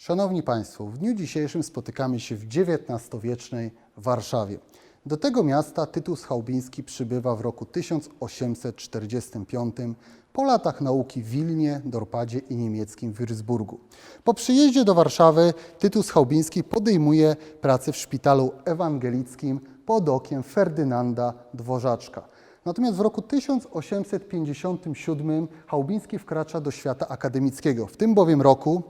Szanowni Państwo, w dniu dzisiejszym spotykamy się w XIX-wiecznej Warszawie. Do tego miasta Tytus Chałbiński przybywa w roku 1845 po latach nauki w Wilnie, Dorpadzie i niemieckim Würzburgu. Po przyjeździe do Warszawy Tytus Chałbiński podejmuje pracę w szpitalu ewangelickim pod okiem Ferdynanda Dworzaczka. Natomiast w roku 1857 Chałbiński wkracza do świata akademickiego. W tym bowiem roku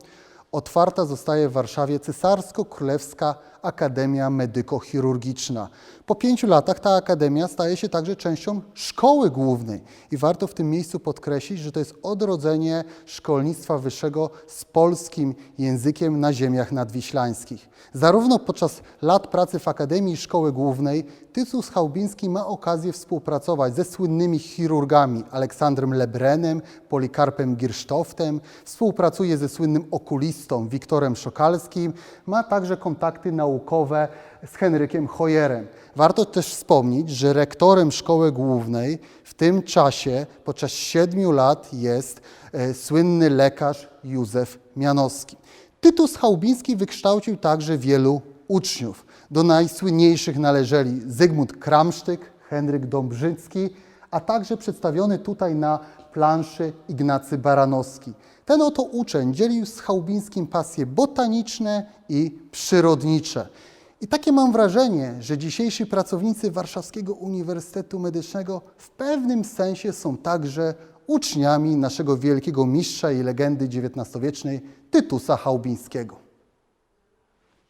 otwarta zostaje w Warszawie Cesarsko-Królewska Akademia Medyko-Chirurgiczna. Po pięciu latach ta akademia staje się także częścią szkoły głównej i warto w tym miejscu podkreślić, że to jest odrodzenie szkolnictwa wyższego z polskim językiem na ziemiach nadwiślańskich. Zarówno podczas lat pracy w Akademii Szkoły Głównej Tytus Chałbiński ma okazję współpracować ze słynnymi chirurgami Aleksandrem Lebrenem, Polikarpem Girsztoftem, współpracuje ze słynnym okulistą Wiktorem Szokalskim, ma także kontakty naukowe z Henrykiem Hoyerem. Warto też wspomnieć, że rektorem Szkoły Głównej w tym czasie podczas siedmiu lat jest e, słynny lekarz Józef Mianowski. Tytus Chałbiński wykształcił także wielu uczniów. Do najsłynniejszych należeli Zygmunt Kramsztyk, Henryk Dąbrzycki, a także przedstawiony tutaj na planszy Ignacy Baranowski. Ten oto uczeń dzielił z Chałbińskim pasje botaniczne i przyrodnicze. I takie mam wrażenie, że dzisiejsi pracownicy Warszawskiego Uniwersytetu Medycznego w pewnym sensie są także uczniami naszego wielkiego mistrza i legendy XIX-wiecznej Tytusa Chałbińskiego.